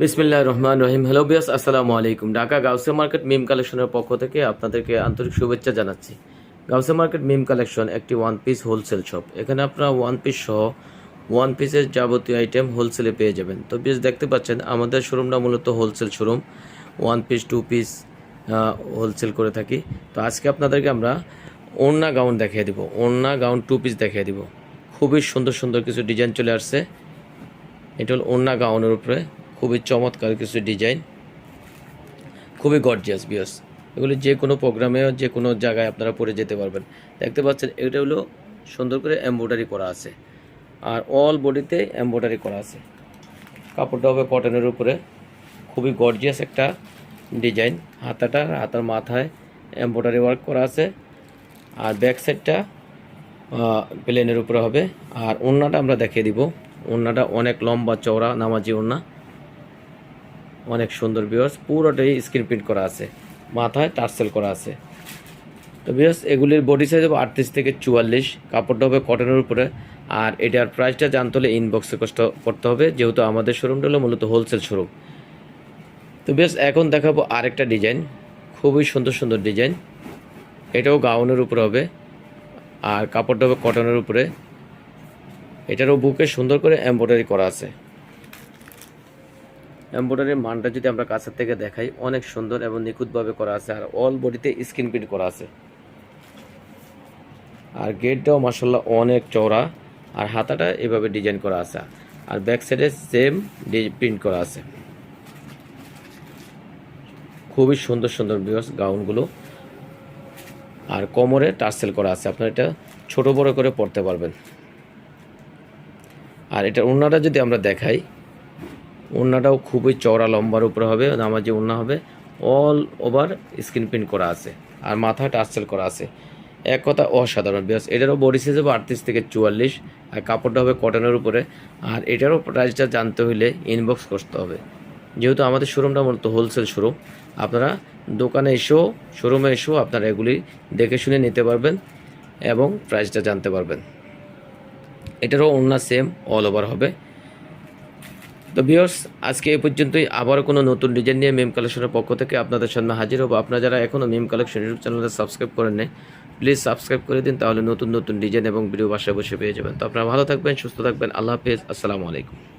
বিসমিল্লাহ রহমান রহিম। হ্যালো বিয়াস আসসালামু আলাইকুম ঢাকা গাউসে মার্কেট মিম কালেকশনের পক্ষ থেকে আপনাদেরকে আন্তরিক শুভেচ্ছা জানাচ্ছি। গাউসে মার্কেট মিম কালেকশন একটি ওয়ান পিস হোলসেল শপ এখানে আপনারা ওয়ান পিস সহ ওয়ান পিসের যাবতীয় আইটেম হোলসেলে পেয়ে যাবেন। তো বিয়াস দেখতে পাচ্ছেন, আমাদের শোরুমটা মূলত wholesale showroom one piece two piece wholesale করে থাকি। তো আজকে আপনাদেরকে আমরা ওড়না গাউন দেখিয়ে দিব। ওড়না গাউন টু পিস দেখিয়ে দিব। খুবই সুন্দর সুন্দর কিছু ডিজাইন চলে আসছে। এটা হল ওড়না গাউনের উপরে। খুবই চমৎকার কিছু ডিজাইন খুবই গর্জিয়াস বিয়াস এগুলি যে কোনো প্রোগ্রামে যে কোনো জায়গায় আপনারা পরে যেতে পারবেন। দেখতে পাচ্ছেন, এটা হলো সুন্দর করে এমব্রয়ডারি করা আছে। আর অল বডিতে এমব্রয়ডারি করা আছে। কাপড়টা হবে কটনের উপরে। খুবই গর্জিয়াস একটা ডিজাইন হাতাটা হাতার মাথায় এমব্রয়ডারি ওয়ার্ক করা আছে। আর ব্যাক সাইডটা প্লেনের উপরে হবে। আর ওড়নাটা আমরা দেখিয়ে দিব। ওড়নাটা অনেক লম্বা চওড়া নামাজি ওড়না। অনেক সুন্দর বিয়স পুরোটাই স্ক্রিন প্রিন্ট করা আছে। মাথায় টার্সেল করা আছে। তো বিয়স এগুলির বডি সাইজ হবে আটত্রিশ থেকে চুয়াল্লিশ, কাপড়টা হবে কটনের উপরে। আর এটার প্রাইসটা জানতে হলে ইনবক্সে কষ্ট করতে হবে, যেহেতু আমাদের শোরুমটা হলো মূলত হোলসেল শোরুম তো বেশ এখন দেখাবো আরেকটা ডিজাইন খুবই সুন্দর সুন্দর ডিজাইন এটাও গাউনের উপরে হবে। আর কাপড়টা হবে কটনের উপরে। এটারও বুকে সুন্দর করে এমব্রয়ডারি করা আছে। এমব্রয়ডারির মানটা যদি আমরা কাছের থেকে দেখাই, অনেক সুন্দর এবং নিখুঁতভাবে করা আছে, আর অল বডিতে স্ক্রিন প্রিন্ট করা আছে। আর গেটটাও মাসাল্লাহ অনেক চওড়া, আর হাতাটা এভাবে ডিজাইন করা আছে। আর ব্যাক সাইডে সেম প্রিন্ট করা আছে। খুবই সুন্দর সুন্দর বিয়স গাউনগুলো আর কোমরে টার্সেল করা আছে, আপনার এটা ছোট বড় করে পড়তে পারবেন। আর এটা ওড়নাটা যদি আমরা দেখাই ওড়নাটাও খুবই চওড়া, লম্বার উপরে হবে নামাজি ওড়না হবে অল ওভার স্ক্রিন প্রিন্ট করা আছে আর মাথা টার্সেল করা আছে। এক কথা অসাধারণ, বিকজ এটারও বডি সাইজ হবে আটত্রিশ থেকে চুয়াল্লিশ আর কাপড়টা হবে কটনের উপরে। আর এটারও প্রাইসটা জানতে হলে ইনবক্স করতে হবে। যেহেতু আমাদের শোরুমটা মূলত হোলসেল শোরুম আপনারা দোকানে এসেও শোরুমে এসেও আপনারা এগুলি দেখে শুনে নিতে পারবেন এবং প্রাইসটা জানতে পারবেন। এটারও অন্য সেম অল ওভার হবে। তো ভিউয়ার্স, আজকে এ পর্যন্তই। আবারও কোনো নতুন ডিজাইন নিয়ে মেম কালেকশনের পক্ষ থেকে আপনাদের সামনে হাজির হব। আপনারা যারা এখনও মেম কালেকশন ইউটিউব চ্যানেলে সাবস্ক্রাইব করেন নাই প্লিজ সাবস্ক্রাইব করে দিন, তাহলে নতুন নতুন ডিজাইন এবং ভিডিও বাসায় বসে পেয়ে যাবেন। তো আপনারা ভালো থাকবেন, সুস্থ থাকবেন। আল্লাহ হাফিজ। আসসালামু আলাইকুম।